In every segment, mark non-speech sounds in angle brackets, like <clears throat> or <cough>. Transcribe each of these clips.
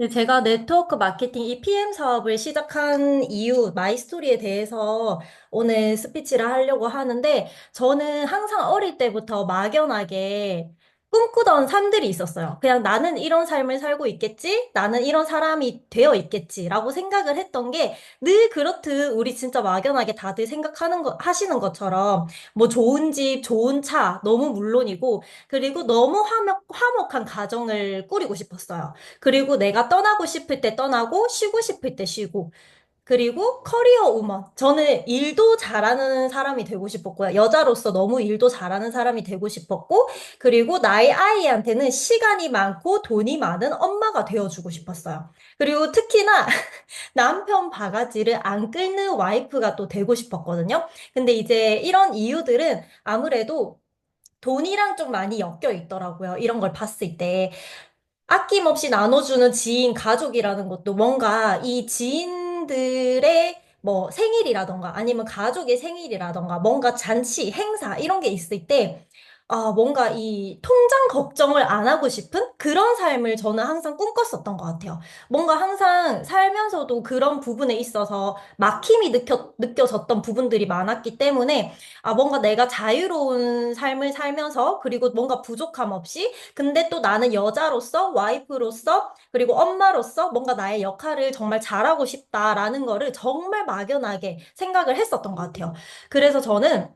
네, 제가 네트워크 마케팅 이 PM 사업을 시작한 이유, 마이스토리에 대해서 오늘 스피치를 하려고 하는데, 저는 항상 어릴 때부터 막연하게 꿈꾸던 삶들이 있었어요. 그냥 나는 이런 삶을 살고 있겠지? 나는 이런 사람이 되어 있겠지? 라고 생각을 했던 게 늘 그렇듯 우리 진짜 막연하게 다들 생각하는 거, 하시는 것처럼 뭐 좋은 집, 좋은 차, 너무 물론이고, 그리고 너무 화목, 화목한 가정을 꾸리고 싶었어요. 그리고 내가 떠나고 싶을 때 떠나고 쉬고 싶을 때 쉬고 그리고 커리어 우먼. 저는 일도 잘하는 사람이 되고 싶었고요. 여자로서 너무 일도 잘하는 사람이 되고 싶었고 그리고 나의 아이한테는 시간이 많고 돈이 많은 엄마가 되어주고 싶었어요. 그리고 특히나 <laughs> 남편 바가지를 안 긁는 와이프가 또 되고 싶었거든요. 근데 이제 이런 이유들은 아무래도 돈이랑 좀 많이 엮여 있더라고요. 이런 걸 봤을 때. 아낌없이 나눠주는 지인, 가족이라는 것도 뭔가 이 지인 들의 뭐 생일이라던가 아니면 가족의 생일이라던가 뭔가 잔치, 행사 이런 게 있을 때 아, 뭔가 이 통장 걱정을 안 하고 싶은 그런 삶을 저는 항상 꿈꿨었던 것 같아요. 뭔가 항상 살면서도 그런 부분에 있어서 막힘이 느껴, 느껴졌던 부분들이 많았기 때문에 아, 뭔가 내가 자유로운 삶을 살면서 그리고 뭔가 부족함 없이 근데 또 나는 여자로서, 와이프로서, 그리고 엄마로서 뭔가 나의 역할을 정말 잘하고 싶다라는 거를 정말 막연하게 생각을 했었던 것 같아요. 그래서 저는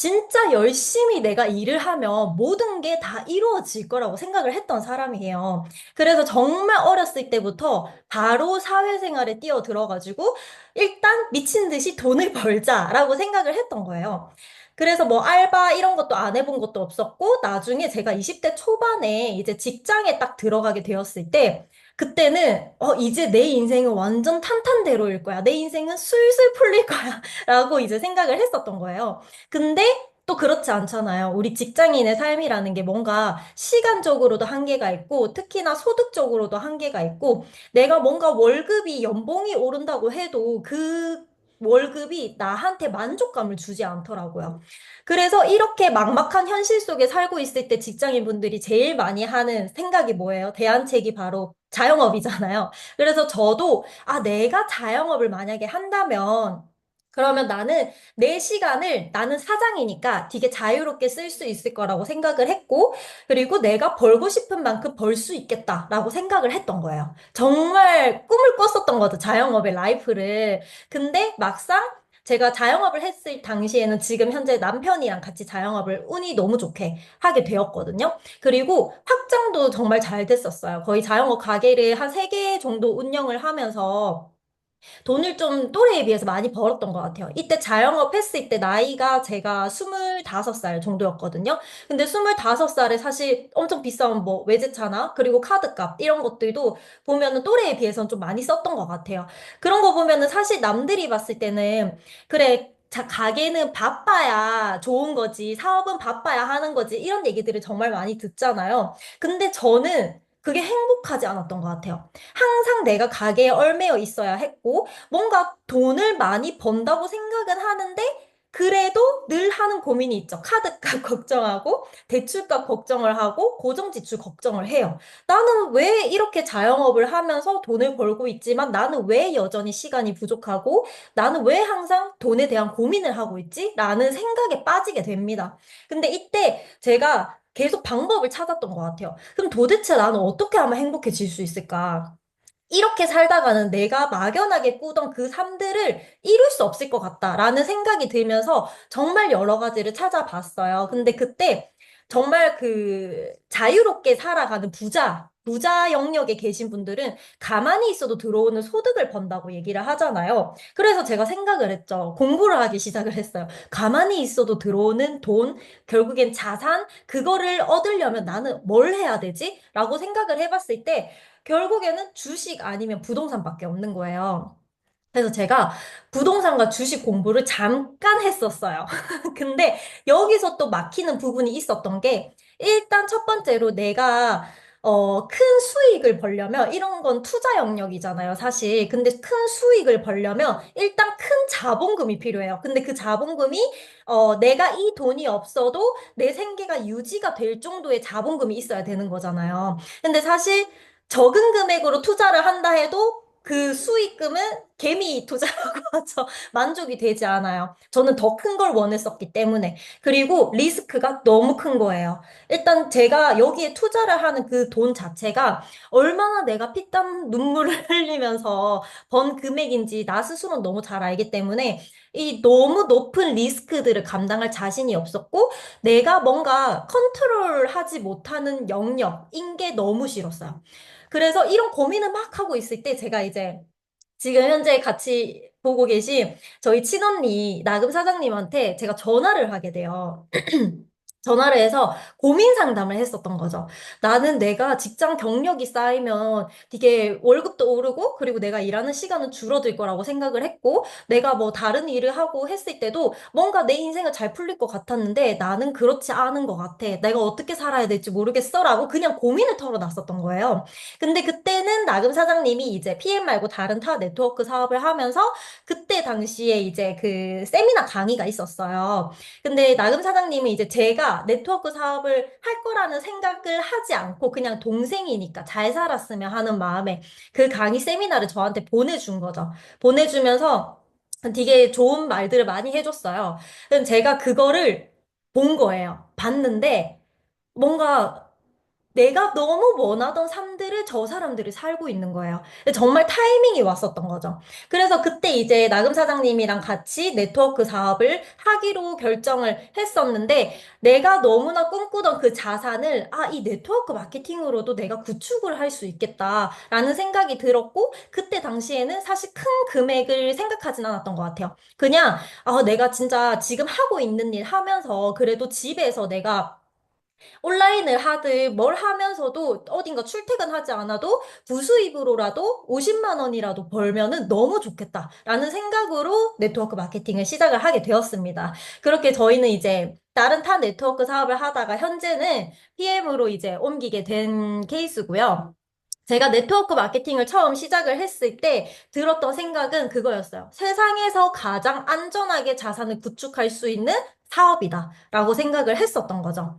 진짜 열심히 내가 일을 하면 모든 게 다 이루어질 거라고 생각을 했던 사람이에요. 그래서 정말 어렸을 때부터 바로 사회생활에 뛰어 들어가지고 일단 미친 듯이 돈을 <laughs> 벌자라고 생각을 했던 거예요. 그래서 뭐 알바 이런 것도 안 해본 것도 없었고, 나중에 제가 20대 초반에 이제 직장에 딱 들어가게 되었을 때, 그때는, 어, 이제 내 인생은 완전 탄탄대로일 거야. 내 인생은 술술 풀릴 거야. <laughs> 라고 이제 생각을 했었던 거예요. 근데 또 그렇지 않잖아요. 우리 직장인의 삶이라는 게 뭔가 시간적으로도 한계가 있고, 특히나 소득적으로도 한계가 있고, 내가 뭔가 월급이 연봉이 오른다고 해도 그 월급이 나한테 만족감을 주지 않더라고요. 그래서 이렇게 막막한 현실 속에 살고 있을 때 직장인 분들이 제일 많이 하는 생각이 뭐예요? 대안책이 바로 자영업이잖아요. 그래서 저도, 아, 내가 자영업을 만약에 한다면, 그러면 나는 내 시간을 나는 사장이니까 되게 자유롭게 쓸 수 있을 거라고 생각을 했고, 그리고 내가 벌고 싶은 만큼 벌 수 있겠다라고 생각을 했던 거예요. 정말 꿈을 꿨었던 거죠, 자영업의 라이프를. 근데 막상 제가 자영업을 했을 당시에는 지금 현재 남편이랑 같이 자영업을 운이 너무 좋게 하게 되었거든요. 그리고 확장도 정말 잘 됐었어요. 거의 자영업 가게를 한 세 개 정도 운영을 하면서 돈을 좀 또래에 비해서 많이 벌었던 것 같아요. 이때 자영업 했을 때 나이가 제가 25살 정도였거든요. 근데 25살에 사실 엄청 비싼 뭐 외제차나 그리고 카드값 이런 것들도 보면은 또래에 비해서는 좀 많이 썼던 것 같아요. 그런 거 보면은 사실 남들이 봤을 때는 그래 자, 가게는 바빠야 좋은 거지, 사업은 바빠야 하는 거지, 이런 얘기들을 정말 많이 듣잖아요. 근데 저는 그게 행복하지 않았던 것 같아요. 항상 내가 가게에 얼매여 있어야 했고, 뭔가 돈을 많이 번다고 생각은 하는데, 그래도 늘 하는 고민이 있죠. 카드값 <laughs> 걱정하고, 대출값 걱정을 하고, 고정지출 걱정을 해요. 나는 왜 이렇게 자영업을 하면서 돈을 벌고 있지만, 나는 왜 여전히 시간이 부족하고, 나는 왜 항상 돈에 대한 고민을 하고 있지? 라는 생각에 빠지게 됩니다. 근데 이때 제가 계속 방법을 찾았던 것 같아요. 그럼 도대체 나는 어떻게 하면 행복해질 수 있을까? 이렇게 살다가는 내가 막연하게 꾸던 그 삶들을 이룰 수 없을 것 같다라는 생각이 들면서 정말 여러 가지를 찾아봤어요. 근데 그때 정말 그 자유롭게 살아가는 부자, 부자 영역에 계신 분들은 가만히 있어도 들어오는 소득을 번다고 얘기를 하잖아요. 그래서 제가 생각을 했죠. 공부를 하기 시작을 했어요. 가만히 있어도 들어오는 돈, 결국엔 자산, 그거를 얻으려면 나는 뭘 해야 되지? 라고 생각을 해봤을 때 결국에는 주식 아니면 부동산밖에 없는 거예요. 그래서 제가 부동산과 주식 공부를 잠깐 했었어요. <laughs> 근데 여기서 또 막히는 부분이 있었던 게 일단 첫 번째로 내가 어, 큰 수익을 벌려면 이런 건 투자 영역이잖아요, 사실. 근데 큰 수익을 벌려면 일단 큰 자본금이 필요해요. 근데 그 자본금이 어, 내가 이 돈이 없어도 내 생계가 유지가 될 정도의 자본금이 있어야 되는 거잖아요. 근데 사실 적은 금액으로 투자를 한다 해도 그 수익금은 개미 투자라고 <laughs> 하죠. 만족이 되지 않아요. 저는 더 큰 걸 원했었기 때문에. 그리고 리스크가 너무 큰 거예요. 일단 제가 여기에 투자를 하는 그 돈 자체가 얼마나 내가 피땀 눈물을 <laughs> 흘리면서 번 금액인지 나 스스로는 너무 잘 알기 때문에 이 너무 높은 리스크들을 감당할 자신이 없었고 내가 뭔가 컨트롤하지 못하는 영역인 게 너무 싫었어요. 그래서 이런 고민을 막 하고 있을 때 제가 이제 지금 현재 같이 보고 계신 저희 친언니 나금 사장님한테 제가 전화를 하게 돼요. <clears throat> 전화를 해서 고민 상담을 했었던 거죠. 나는 내가 직장 경력이 쌓이면 되게 월급도 오르고, 그리고 내가 일하는 시간은 줄어들 거라고 생각을 했고, 내가 뭐 다른 일을 하고 했을 때도 뭔가 내 인생은 잘 풀릴 것 같았는데 나는 그렇지 않은 것 같아. 내가 어떻게 살아야 될지 모르겠어. 라고 그냥 고민을 털어놨었던 거예요. 근데 그때는 나금 사장님이 이제 PM 말고 다른 타 네트워크 사업을 하면서 그때 당시에 이제 그 세미나 강의가 있었어요. 근데 나금 사장님이 이제 제가 네트워크 사업을 할 거라는 생각을 하지 않고 그냥 동생이니까 잘 살았으면 하는 마음에 그 강의 세미나를 저한테 보내준 거죠. 보내주면서 되게 좋은 말들을 많이 해줬어요. 제가 그거를 본 거예요. 봤는데 뭔가 내가 너무 원하던 삶들을 저 사람들이 살고 있는 거예요. 정말 타이밍이 왔었던 거죠. 그래서 그때 이제 나금 사장님이랑 같이 네트워크 사업을 하기로 결정을 했었는데 내가 너무나 꿈꾸던 그 자산을 아, 이 네트워크 마케팅으로도 내가 구축을 할 수 있겠다라는 생각이 들었고 그때 당시에는 사실 큰 금액을 생각하진 않았던 것 같아요. 그냥 아, 내가 진짜 지금 하고 있는 일 하면서 그래도 집에서 내가 온라인을 하든 뭘 하면서도 어딘가 출퇴근하지 않아도 부수입으로라도 50만 원이라도 벌면은 너무 좋겠다라는 생각으로 네트워크 마케팅을 시작을 하게 되었습니다. 그렇게 저희는 이제 다른 타 네트워크 사업을 하다가 현재는 PM으로 이제 옮기게 된 케이스고요. 제가 네트워크 마케팅을 처음 시작을 했을 때 들었던 생각은 그거였어요. 세상에서 가장 안전하게 자산을 구축할 수 있는 사업이다. 라고 생각을 했었던 거죠.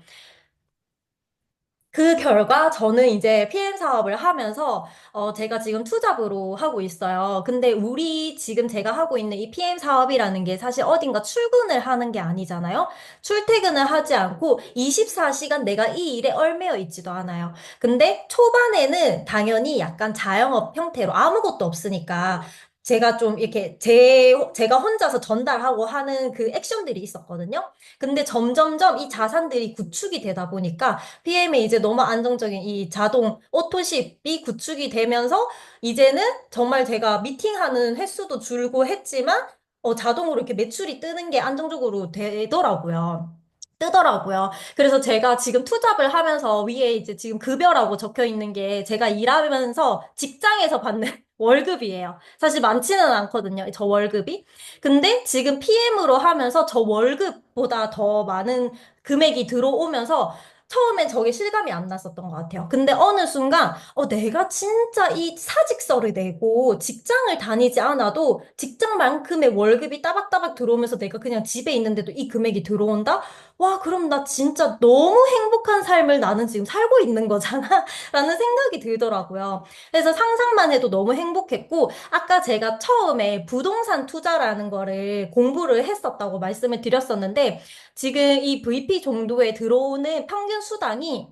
그 결과 저는 이제 PM 사업을 하면서 어 제가 지금 투잡으로 하고 있어요. 근데 우리 지금 제가 하고 있는 이 PM 사업이라는 게 사실 어딘가 출근을 하는 게 아니잖아요. 출퇴근을 하지 않고 24시간 내가 이 일에 얽매여 있지도 않아요. 근데 초반에는 당연히 약간 자영업 형태로 아무것도 없으니까 제가 좀 이렇게 제, 제가 혼자서 전달하고 하는 그 액션들이 있었거든요. 근데 점점점 이 자산들이 구축이 되다 보니까 PM에 이제 너무 안정적인 이 자동 오토십이 구축이 되면서 이제는 정말 제가 미팅하는 횟수도 줄고 했지만 어, 자동으로 이렇게 매출이 뜨는 게 안정적으로 되더라고요. 뜨더라고요. 그래서 제가 지금 투잡을 하면서 위에 이제 지금 급여라고 적혀 있는 게 제가 일하면서 직장에서 받는 월급이에요. 사실 많지는 않거든요. 저 월급이. 근데 지금 PM으로 하면서 저 월급보다 더 많은 금액이 들어오면서 처음엔 저게 실감이 안 났었던 것 같아요. 근데 어느 순간, 어, 내가 진짜 이 사직서를 내고 직장을 다니지 않아도 직장만큼의 월급이 따박따박 들어오면서 내가 그냥 집에 있는데도 이 금액이 들어온다? 와, 그럼 나 진짜 너무 행복한 삶을 나는 지금 살고 있는 거잖아? <laughs> 라는 생각이 들더라고요. 그래서 상상만 해도 너무 행복했고, 아까 제가 처음에 부동산 투자라는 거를 공부를 했었다고 말씀을 드렸었는데, 지금 이 VP 정도에 들어오는 평균 수당이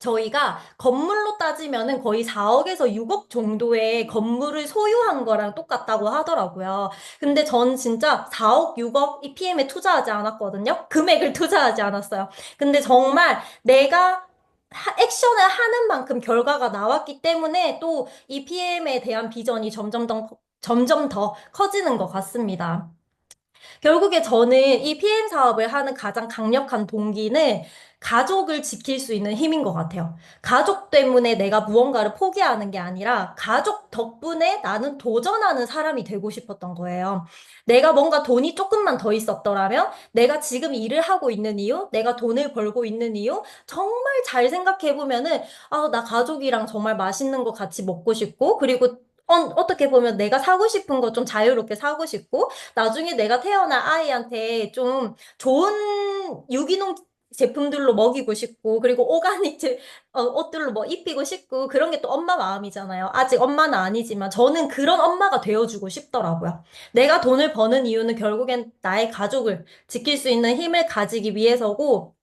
저희가 건물로 따지면은 거의 4억에서 6억 정도의 건물을 소유한 거랑 똑같다고 하더라고요. 근데 전 진짜 4억, 6억 이 PM에 투자하지 않았거든요. 금액을 <laughs> 투자하지 않았어요. 근데 정말 내가 하- 액션을 하는 만큼 결과가 나왔기 때문에 또이 PM에 대한 비전이 점점 더, 점점 더 커지는 것 같습니다. 결국에 저는 이 PM 사업을 하는 가장 강력한 동기는 가족을 지킬 수 있는 힘인 것 같아요. 가족 때문에 내가 무언가를 포기하는 게 아니라 가족 덕분에 나는 도전하는 사람이 되고 싶었던 거예요. 내가 뭔가 돈이 조금만 더 있었더라면 내가 지금 일을 하고 있는 이유, 내가 돈을 벌고 있는 이유, 정말 잘 생각해 보면은 아, 나 가족이랑 정말 맛있는 거 같이 먹고 싶고, 그리고 어, 어떻게 보면 내가 사고 싶은 거 좀 자유롭게 사고 싶고, 나중에 내가 태어날 아이한테 좀 좋은 유기농 제품들로 먹이고 싶고, 그리고 오가닉 제, <laughs> 어, 옷들로 뭐 입히고 싶고, 그런 게 또 엄마 마음이잖아요. 아직 엄마는 아니지만, 저는 그런 엄마가 되어주고 싶더라고요. 내가 돈을 버는 이유는 결국엔 나의 가족을 지킬 수 있는 힘을 가지기 위해서고,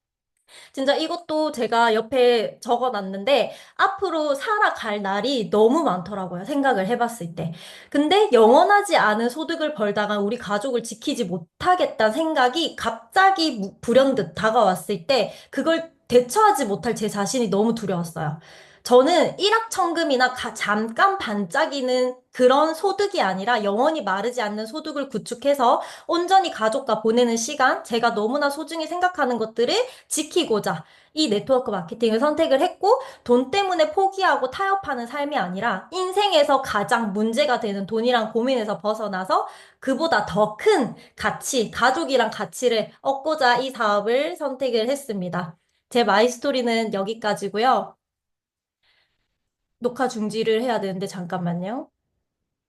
진짜 이것도 제가 옆에 적어 놨는데 앞으로 살아갈 날이 너무 많더라고요. 생각을 해봤을 때. 근데 영원하지 않은 소득을 벌다가 우리 가족을 지키지 못하겠다는 생각이 갑자기 무- 불현듯 다가왔을 때 그걸 대처하지 못할 제 자신이 너무 두려웠어요. 저는 일확천금이나 가- 잠깐 반짝이는 그런 소득이 아니라 영원히 마르지 않는 소득을 구축해서 온전히 가족과 보내는 시간, 제가 너무나 소중히 생각하는 것들을 지키고자 이 네트워크 마케팅을 선택을 했고, 돈 때문에 포기하고 타협하는 삶이 아니라 인생에서 가장 문제가 되는 돈이란 고민에서 벗어나서 그보다 더 큰 가치, 가족이란 가치를 얻고자 이 사업을 선택을 했습니다. 제 마이 스토리는 여기까지고요. 녹화 중지를 해야 되는데 잠깐만요.